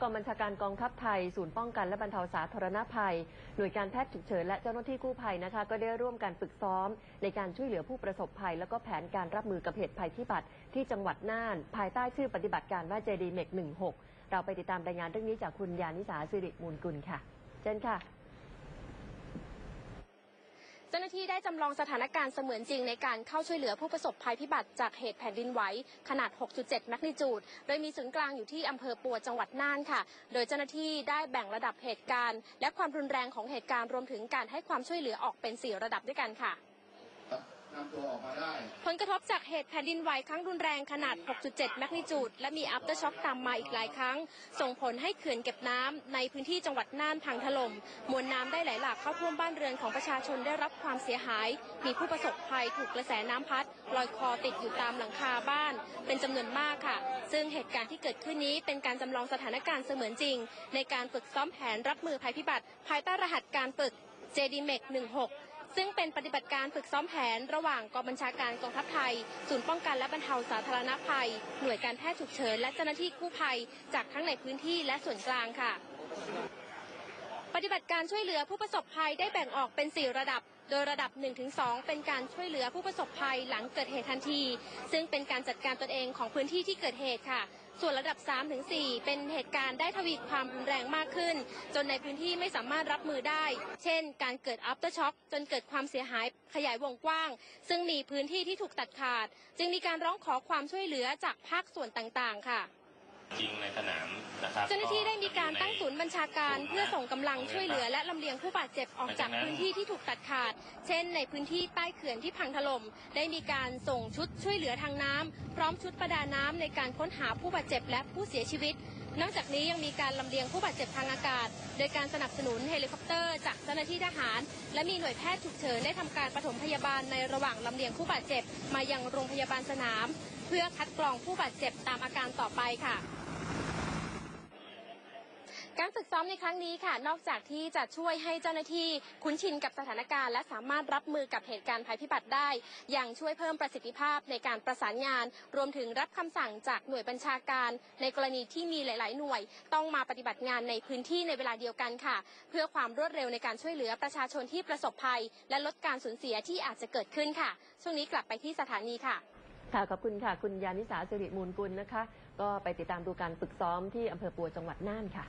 กองบัญชาการกองทัพไทย ศูนย์ป้องกันและบรรเทาสาธารณภัย หน่วยการแพทย์ฉุกเฉินและเจ้าหน้าที่กู้ภัยนะคะ ก็ได้ร่วมกันฝึกซ้อม ในการช่วยเหลือผู้ประสบภัย แล้วก็แผนการรับมือกับเหตุภัยพิบัติที่จังหวัดน่าน ภายใต้ชื่อปฏิบัติการว่าเจดีเมก16 เราไปติดตามรายงานเรื่องนี้จากคุณยานิสาสิริมูลกุลค่ะ เชิญค่ะ เจ้าหน้าที่ได้จำลองสถานการณ์เสมือนจริงในการเข้าช่วยเหลือผู้ประสบภัยพิบัติจากเหตุแผ่นดินไหวขนาด 6.7 แมกนิจูด โดยมีศูนย์กลางอยู่ที่อำเภอปัวจังหวัดน่านค่ะ โดยเจ้าหน้าที่ได้แบ่งระดับเหตุการณ์ และความรุนแรงของเหตุการณ์รวมถึงการให้ความช่วยเหลือออกเป็น 4 ระดับด้วยกันค่ะ นำตัวออกมาได้ ผลกระทบจากเหตุแผ่นดินไหวครั้งรุนแรงขนาด 6.7 แมกนิจูด และมีอัปเตอร์ช็อคตามมาอีกหลายครั้ง ส่งผลให้เขื่อนเก็บน้ำในพื้นที่จังหวัดน่านพังถล่ม มวลน้ำได้ไหลหลากเข้าท่วมบ้านเรือนของประชาชนได้รับความเสียหาย มีผู้ประสบภัยถูกกระแสน้ำพัดลอยคอติดอยู่ตามหลังคาบ้าน เป็นจำนวนมากค่ะ ซึ่งเหตุการณ์ที่เกิดขึ้นนี้เป็นการจำลองสถานการณ์เสมือนจริง ในการฝึกซ้อมแผนรับมือภัยพิบัติ ภายใต้รหัสการฝึก JDMEC 16 ซึ่งเป็นปฏิบัติการฝึกซ้อมแผนระหว่างกองบัญชาการกองทัพไทย ศูนย์ป้องกันและบรรเทาสาธารณภัย หน่วยการแพทย์ฉุกเฉิน และเจ้าหน้าที่กู้ภัย จากทั้งในพื้นที่และส่วนกลางค่ะ ปฏิบัติการช่วยเหลือผู้ประสบภัยได้แบ่งออกเป็น 4 ระดับโดยระดับ 1-2 เป็นการช่วยเหลือผู้ประสบภัยหลังเกิดเหตุทันที ซึ่งเป็นการจัดการตนเองของพื้นที่ที่เกิดเหตุค่ะ ส่วนระดับ 3-4 เป็นเหตุการณ์ได้ทวีความรุนแรงมากขึ้น จนในพื้นที่ไม่สามารถรับมือได้ เช่น การเกิด after shock จนเกิดความเสียหายขยายวงกว้าง ซึ่งมีพื้นที่ที่ถูกตัดขาด จึงมีการร้องขอความช่วยเหลือจากภาคส่วนต่างๆ ค่ะ จริงในสนาม นะครับเจ้าหน้าที่ได้มีการตั้งศูนย์บัญชาการเพื่อส่งกำลังช่วยเหลือและลำเลียงผู้บาดเจ็บออกจากพื้นที่ที่ถูกตัดขาด เช่น ในพื้นที่ใต้เขื่อนที่พังถล่มได้มีการส่งชุดช่วยเหลือทางน้ำพร้อมชุดประดาน้ำในการค้นหาผู้บาดเจ็บและผู้เสียชีวิตนอกจากนี้ยังมีการลำเลียงผู้บาดเจ็บทางอากาศ โดยการสนับสนุนเฮลิคอปเตอร์จากเจ้าหน้าที่ทหาร และมีหน่วยแพทย์ฉุกเฉินได้ทำการปฐมพยาบาลในระหว่างลำเลียงผู้บาดเจ็บ มายังโรงพยาบาลสนาม เพื่อคัดกรองผู้บาดเจ็บตามอาการต่อไปค่ะ การฝึกซ้อมในครั้งนี้ค่ะ นอกจากที่จะช่วยให้เจ้าหน้าที่คุ้นชินกับสถานการณ์ และสามารถรับมือกับเหตุการณ์ภัยพิบัติได้ ยังช่วยเพิ่มประสิทธิภาพในการประสานงาน รวมถึงรับคำสั่งจากหน่วยบัญชาการ ในกรณีที่มีหลาย ๆ หน่วย ต้องมาปฏิบัติงานในพื้นที่ในเวลาเดียวกันค่ะ เพื่อความรวดเร็วในการช่วยเหลือประชาชนที่ประสบภัย และลดการสูญเสียที่อาจจะเกิดขึ้นค่ะ ช่วงนี้กลับไปที่สถานีค่ะค่ะขอบคุณค่ะ คุณยานิสาสิริมูลกุลนะคะ ก็ไปติดตามดูการฝึกซ้อมที่อำเภอปัวจังหวัดน่านค่ะ